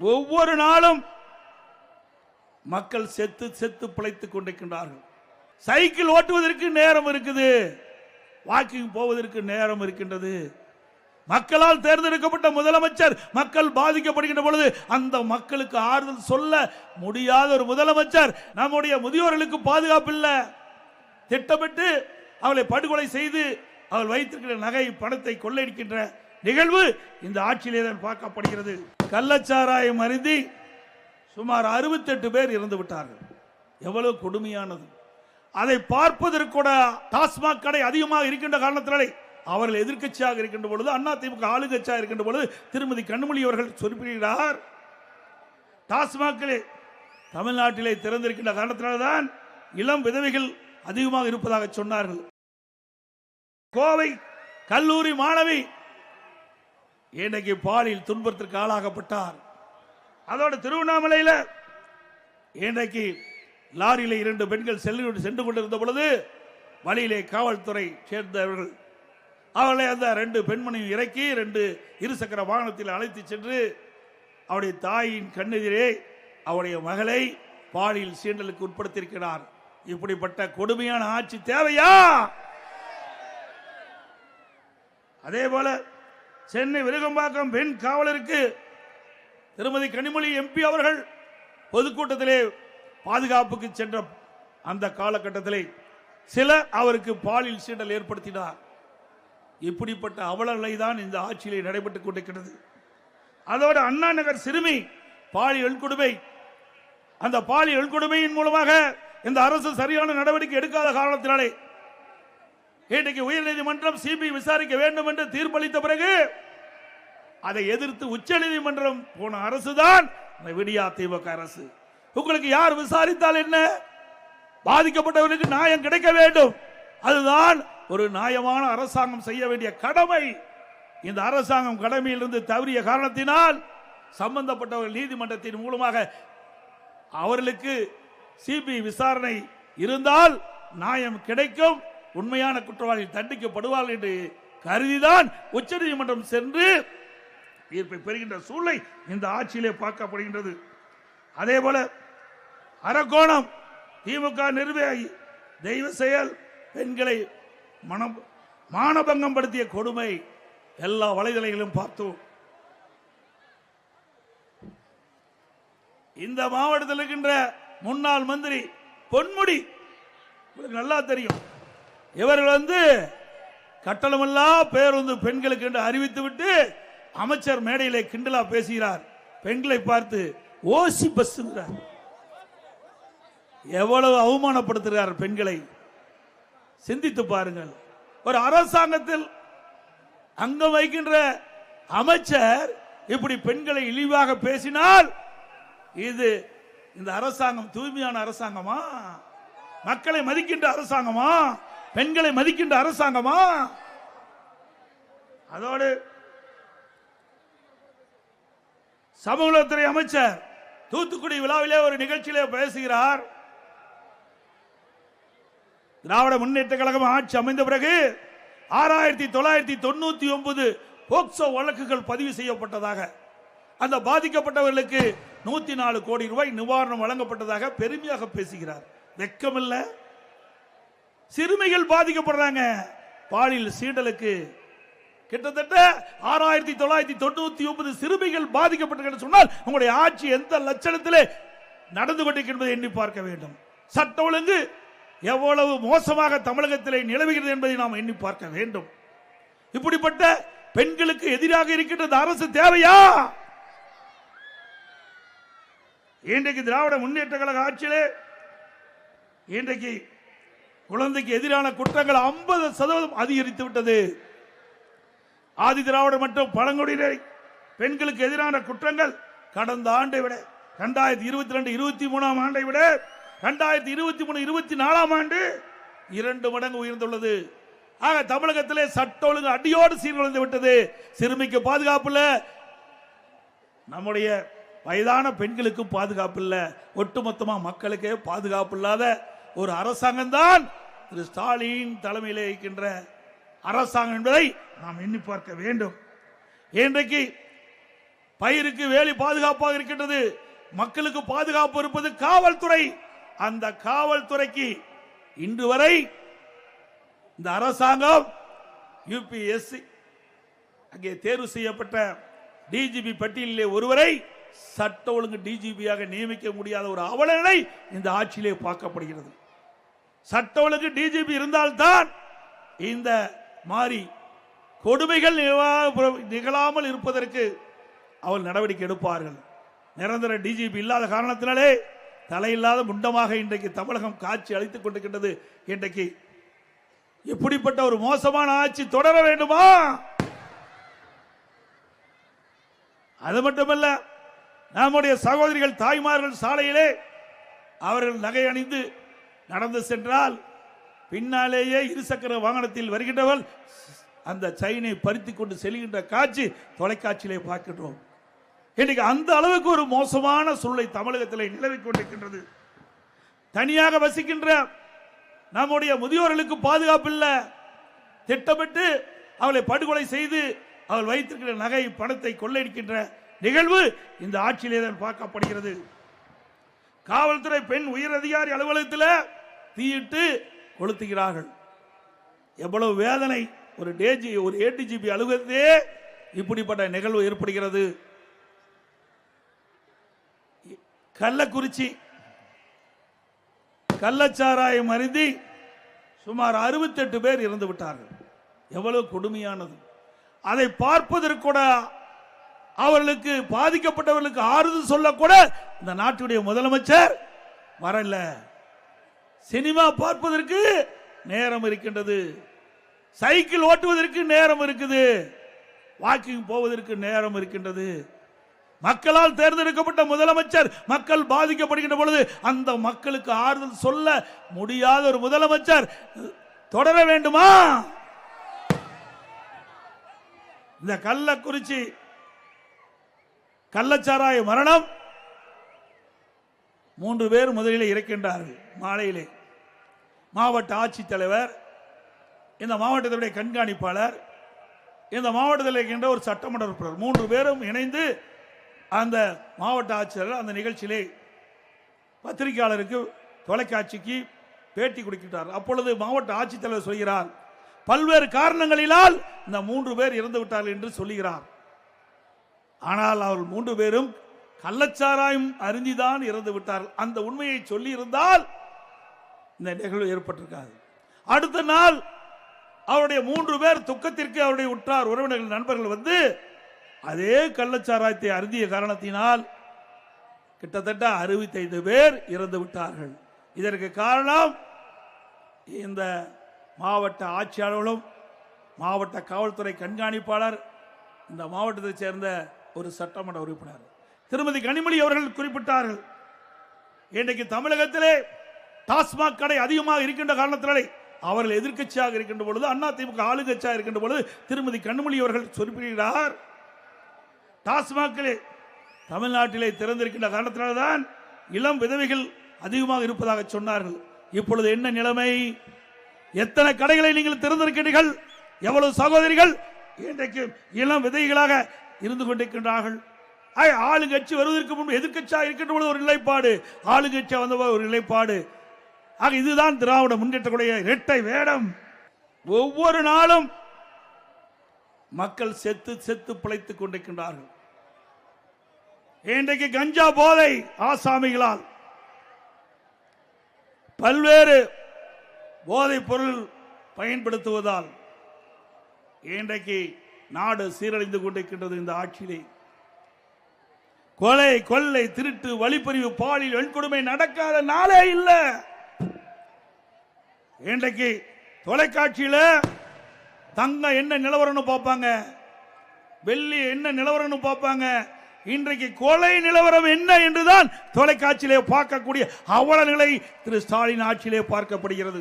ஒவ்வொரு நாளும் மக்கள் செத்து செத்து பிழைத்துக் கொண்டிருக்கின்றார்கள். சைக்கிள் ஓட்டுவதற்கு நேரம் இருக்குது. வாக்கிங் போவதற்கு நேரம் இருக்கின்றது. மக்களால் தேர்ந்தெடுக்கப்பட்ட முதலமைச்சர் மக்கள் பாதிக்கப்படுகின்ற பொழுது அந்த மக்களுக்கு ஆறுதல் சொல்ல முடியாத ஒரு முதலமைச்சர் நம்முடைய முதியோர்களுக்கு பாதுகாப்பு இல்லை. திட்டமிட்டு அவளை படுகொலை செய்து அவள் வைத்திருக்கிற நகை பணத்தை கொள்ளையடிக்கின்ற நிகழ்வு இந்த ஆட்சியிலே தான் பார்க்கப்படுகிறது. கள்ளச்சாராயம் அருந்தி சுமார் அறுபத்தெட்டு பேர் இறந்து விட்டார்கள். எவ்வளவு கொடுமையானது. அதை பார்ப்பதற்கு கூட டாஸ்மாக் கடை அதிகமாக இருக்கின்ற காரணத்தினாலே அவர்கள் எதிர்க்கட்சியாக இருக்கின்ற பொழுது அண்ணா திமுக ஆளுங்கட்சியாக இருக்கின்ற பொழுது திருமதி கண்மொழி அவர்கள் சொல்கிறார் டாஸ்மாகிலே தமிழ்நாட்டிலே திறந்திருக்கின்ற காரணத்தினால்தான் இளம் விதவைகள் அதிகமாக இருப்பதாக சொன்னார்கள். கோவை கல்லூரி மாணவி இன்னைக்கு பாலியல் துன்பத்திற்கு ஆளாகப்பட்டார். அதோட திருவண்ணாமலையில் இன்றைக்கு லாரியில இரண்டு பெண்கள் செல்லு சென்று கொண்டிருந்த பொழுது வழியிலே காவல்துறை சேர்ந்தவர்கள். அவர்களை அந்த ரெண்டு பெண்மணியும் இறக்கி ரெண்டு இருசக்கர வாகனத்தில் அழைத்து சென்று அவருடைய தாயின் கண்ணெதிரே அவருடைய மகளை பாலியல் சீண்டலுக்கு உட்படுத்தியிருக்கிறார். இப்படிப்பட்ட கொடுமையான ஆட்சி தேவையா? அதே போல சென்னை விருகம்பாக்கம் பெண் காவலருக்கு திருமதி கனிமொழி எம்பி அவர்கள் பொதுக்கூட்டத்திலே பாதுகாப்புக்கு சென்ற அந்த காலகட்டத்திலே சிலர் அவருக்கு பாலியல் சீண்டல் ஏற்படுத்தினார். இப்படிப்பட்ட அவலநிலை தான் இந்த ஆட்சியிலே நடைபெற்றுக் கொண்டிருக்கிறது. அதோடு அண்ணா நகர் சிறுமி பாலியல் கொடுமை அந்த பாலியல் கொடுமையின் மூலமாக இந்த அரசு சரியான நடவடிக்கை எடுக்காத காரணத்தினாலே இன்றைக்கு உயர்நீதிமன்றம் சிபிஐ விசாரிக்க வேண்டும் என்று தீர்ப்பளித்த பிறகு அதை எதிர்த்து உச்சநீதிமன்றம் போன அரசுதான் இந்த விடியா திமுக அரசு. உங்களுக்கு யார் விசாரித்தால் என்ன? பாதிக்கப்பட்டவர்களுக்கு நியாயம் கிடைக்க வேண்டும். அதுதான் ஒரு நியாயமான அரசாங்கம் செய்ய வேண்டிய கடமை. இந்த அரசாங்கம் கடமையிலிருந்து தவறிய காரணத்தினால் சம்பந்தப்பட்டவர்கள் நீதிமன்றத்தின் மூலமாக அவர்களுக்கு சிபிஐ விசாரணை இருந்தால் நியாயம் கிடைக்கும். உண்மையான குற்றவாளி தண்டிக்கப்படுவார்கள் என்று கருதிதான் உச்சநீதிமன்றம் சென்று தீர்ப்பை பெறுகின்ற சூழ்நிலை இந்த ஆட்சியிலே பார்க்கப்படுகின்றது. அதே போல அரக்கோணம் திமுக நிர்வாகி தெய்வ செயல் பெண்களை மனம் மானபங்கம் படுத்திய கொடுமை எல்லா வலைதளைகளும் பார்த்தோம். இந்த மாவட்டத்தில் இருக்கின்ற முன்னாள் மந்திரி பொன்முடி உங்களுக்கு நல்லா தெரியும். இவர்கள் வந்து கட்டணமில்லா பேருந்து பெண்களுக்கு என்று அறிவித்துவிட்டு அமைச்சர் மேடையிலே கிண்டலா பேசுகிறார். பெண்களை பார்த்து ஓசி பஸ் எவ்வளவு அவமானப்படுத்துகிறார் பெண்களை. சிந்தித்து பாருங்கள். ஒரு அரசாங்கத்தில் அங்கம் வைக்கின்ற அமைச்சர் இப்படி பெண்களை இழிவாக பேசினால் இது இந்த அரசாங்கம் தூய்மையான அரசாங்கமா? மக்களை மதிக்கின்ற அரசாங்கமா? பெண்களை மதிக்கின்ற அரசாங்கமா? அதோடு சமூகத்துறை அமைச்சர் தூத்துக்குடி விழாவிலே ஒரு நிகழ்ச்சியிலே பேசுகிறார். திராவிட முன்னேற்ற கழகம் ஆட்சி அமைந்த பிறகு ஆறாயிரத்தி தொள்ளாயிரத்தி தொண்ணூத்தி ஒன்பது போக்சோ வழக்குகள் பதிவு செய்யப்பட்டதாக அந்த பாதிக்கப்பட்டவர்களுக்கு நூத்தி நாலு கோடி ரூபாய் நிவாரணம் வழங்கப்பட்டதாக பெருமையாக பேசுகிறார். வெக்கமில்ல. சிறுமிகள் பாதிக்கப்படுறாங்க. பாலியல் சீண்டலுக்கு கிட்டத்தட்ட ஆறாயிரத்தி தொள்ளாயிரத்தி தொண்ணூத்தி ஒன்பது சிறுமிகள் பாதிக்கப்பட்டிருக்கிறது சொன்னால் உங்களுடைய ஆட்சி எந்த லட்சணத்திலே நடந்து கொண்டிருக்கின்றது எண்ணி பார்க்க வேண்டும். சட்ட ஒழுங்கு எவ்வளவு மோசமாக தமிழகத்திலே நிலவுகிறது என்பதை நாம் எண்ணி பார்க்க வேண்டும். இப்படிப்பட்ட பெண்களுக்கு எதிராக இருக்கின்றது அரசு தேவையா? இன்றைக்கு திராவிட முன்னேற்ற கழக ஆட்சியிலே இன்றைக்கு குழந்தைக்கு எதிரான குற்றங்கள் ஐம்பது சதவீதம் அதிகரித்து விட்டது. ஆதி திராவிடர் மற்றும் பழங்குடியினர் பெண்களுக்கு எதிரான குற்றங்கள் கடந்த ஆண்டை விட இரண்டாயிரத்தி இருபத்தி ரெண்டு இருபத்தி மூணாம் ஆண்டை விட இரண்டாயிரத்தி இருபத்தி மூணு இருபத்தி நாலாம் ஆண்டு இரண்டு மடங்கு உயர்ந்துள்ளது. ஆக தமிழகத்திலே சட்ட ஒழுங்கு அடியோடு சீர்குலைந்து விட்டது. சிறுமிக்கு பாதுகாப்பு இல்ல. நம்முடைய வயதான பெண்களுக்கும் பாதுகாப்பு இல்ல. ஒட்டுமொத்தமா மக்களுக்கே பாதுகாப்பு இல்லாத ஒரு அரசாங்கம் தான் திரு ஸ்டாலின் தலைமையில் இருக்கின்ற அரசாங்கம் என்பதை நாம் எண்ணி பார்க்க வேண்டும். இன்றைக்கு பயிருக்கு வேலி பாதுகாப்பாக இருக்கின்றது. மக்களுக்கு பாதுகாப்பு இருப்பது காவல்துறை. அந்த காவல்துறைக்கு இன்று வரை இந்த அரசாங்கம் யூபிஎஸ்சி அங்கே தேர்வு செய்யப்பட்ட டிஜிபி பட்டியலிலே ஒருவரை சட்ட ஒழுங்கு டிஜிபியாக நியமிக்க முடியாத ஒரு அவலநிலை இந்த ஆட்சியிலே பார்க்கப்படுகிறது. சட்ட ஒழுங்கு டிஜிபி இருந்தால்தான் இந்த மாதிரி கொடுமைகள் நிகழாமல் இருப்பதற்கு அவள் நடவடிக்கை எடுப்பார்கள். நிரந்தர டிஜிபி இல்லாத காரணத்தினாலே தலையில்லாத முண்டமாக இன்றைக்கு தமிழகம் காட்சி அளித்துக் கொண்டிருக்கின்றது. இன்றைக்கு எப்படிப்பட்ட ஒரு மோசமான ஆட்சி தொடர வேண்டுமா? அது மட்டுமல்ல நம்முடைய சகோதரிகள் தாய்மார்கள் சாலையிலே அவர்கள் நகை அணிந்து நடந்து சென்றால் பின்னாலேயே இருசக்கர வாகனத்தில் வருகின்றவள் அந்த சைனை பறித்து கொண்டு செல்கின்ற காட்சி தொலைக்காட்சியிலே பார்க்கின்றோம். இன்னைக்கு அந்த அளவுக்கு ஒரு மோசமான சூழ்நிலை தமிழகத்தில் நிலவி கொண்டிருக்கின்றது. தனியாக வசிக்கின்ற நம்முடைய முதியோர்களுக்கு பாதுகாப்பு இல்லை. திட்டமிட்டு அவளை படுகொலை செய்து அவள் வைத்திருக்கிற நகை பணத்தை கொள்ளையடிக்கின்ற நிகழ்வு இந்த ஆட்சியிலே தான் பார்க்கப்படுகிறது. காவல்துறை பெண் உயர் அதிகாரி அலுவலகத்தில் தீயிட்டு கொளுத்துகிறார்கள். எவ்வளவு வேதனை ஒரு டேஜி ஒரு ஏடிஜிபி அலுவலகத்திலே இப்படிப்பட்ட நிகழ்வு ஏற்படுகிறது. கள்ளக்குறிச்சி கள்ளச்சாராயம் அருந்தி சுமார் 68 பேர் இறந்து விட்டார்கள். எவ்வளவு கொடுமையானது. அதை பார்ப்பதற்கு கூட அவர்களுக்கு பாதிக்கப்பட்டவர்களுக்கு ஆறுதல் சொல்லக்கூட இந்த நாட்டுடைய முதலமைச்சர் வரல. சினிமா பார்ப்பதற்கு நேரம் இருக்கின்றது. சைக்கிள் ஓட்டுவதற்கு நேரம் இருக்குது. வாக்கிங் போவதற்கு நேரம் இருக்கின்றது. மக்களால் தேர்ந்தெடுக்கப்பட்ட முதலமைச்சர் மக்கள் பாதிக்கப்படுகின்ற பொழுது அந்த மக்களுக்கு ஆறுதல் சொல்ல முடியாத ஒரு முதலமைச்சர் தொடர வேண்டுமா? இந்த கள்ளக்குறிச்சி கள்ளச்சாராய மரணம் மூன்று பேர் முதலில் இருக்கின்றார்கள் மாலையிலே. மாவட்ட ஆட்சித்தலைவர் இந்த மாவட்டத்தினுடைய கண்காணிப்பாளர் இந்த மாவட்டத்தில் இருக்கின்ற ஒரு சட்டமன்ற உறுப்பினர். மூன்று பேரும் இணைந்து அந்த மாவட்ட ஆட்சியர் அந்த நிகழ்ச்சியிலே பத்திரிகையாளருக்கு தொலைக்காட்சிக்கு பேட்டி கொடுக்கின்றார். அப்பொழுது மாவட்ட ஆட்சித்தலைவர் சொல்கிறார் பல்வேறு காரணங்களினால் இந்த மூன்று பேர் இறந்து விட்டார்கள் என்று சொல்லுகிறார். ஆனால் அவர் மூன்று பேரும் கள்ளச்சாராயம் அருந்திதான் இறந்து விட்டார்கள். அந்த உண்மையை சொல்லி இருந்தால் இந்த நிகழ்வு ஏற்பட்டிருக்காது. அடுத்த நாள் அவருடைய மூன்று பேர் துக்கத்திற்கு அவருடைய உற்றார் உறவினர்கள் நண்பர்கள் வந்து அதே கள்ளச்சாராயத்தை அருந்திய காரணத்தினால் கிட்டத்தட்ட அறுபத்தைந்து பேர் இறந்து விட்டார்கள். இதற்கு காரணம் இந்த மாவட்ட ஆட்சியாளர்களும் மாவட்ட காவல்துறை கண்காணிப்பாளர் இந்த மாவட்டத்தைச் சேர்ந்த ஒரு சட்டமன்ற உறுப்பினர். திருமதி கனிமொழி அவர்கள் குறிப்பிட்டார்கள். இன்றைக்கு தமிழகத்திலே டாஸ்மாக் கடை அதிகமாக இருக்கின்ற காரணத்தினாலே அவர்கள் எதிர்க்கட்சியாக இருக்கின்ற பொழுது அண்ணா திமுக ஆளுங்கட்சியாக இருக்கின்ற பொழுது திருமதி கண்மொழி அவர்கள் சொல்கிறார் டாஸ்மாகிலே தமிழ்நாட்டிலே திறந்திருக்கின்ற காரணத்தினால்தான் இளம் விதவைகள் அதிகமாக இருப்பதாக சொன்னார்கள். இப்பொழுது என்ன நிலைமை? எத்தனை கடைகளை நீங்கள் திறந்திருக்கிறீர்கள்? எவ்வளவு சகோதரிகள்? இன்றைக்கு இளம் விதைகளாக இருந்து கொண்டிருக்கின்றார்கள். ஆளுங்கட்சி வருவதற்கு முன்பு எதிர்கட்சியாக இருக்கின்ற பொழுது ஒரு நிலைப்பாடு. ஆளுங்கட்சியாக வந்த ஒரு நிலைப்பாடு. ஆக இதுதான் திராவிட முன்னேற்றக்கூடிய இரட்டை வேடம். ஒவ்வொரு நாளும் மக்கள் செத்து செத்து பிழைத்துக் கொண்டிருக்கின்றார்கள். இன்றைக்கு கஞ்சா போதை ஆசாமிகளால் பல்வேறு போதைப் பொருள் பயன்படுத்துவதால் இன்றைக்கு நாடு சீரழிந்து கொண்டிருக்கின்றது இந்த ஆட்சியிலே. கொலை கொள்ளை திருட்டு வழிப்பறிவு பாலியல் வெண்கொடுமை நடக்காத நாளே இல்லை. இன்றைக்கு தொலைக்காட்சியில தங்கம் என்ன நிலவரம்னு பார்ப்பாங்க? வெள்ளி என்ன நிலவரம்னு பார்ப்பாங்க? இன்றைக்கு கொலை நிலவரம் என்ன என்றுதான் தொலைக்காட்சியிலே பார்க்கக்கூடிய அவல நிலை திரு ஸ்டாலின் ஆட்சியிலே பார்க்கப்படுகிறது.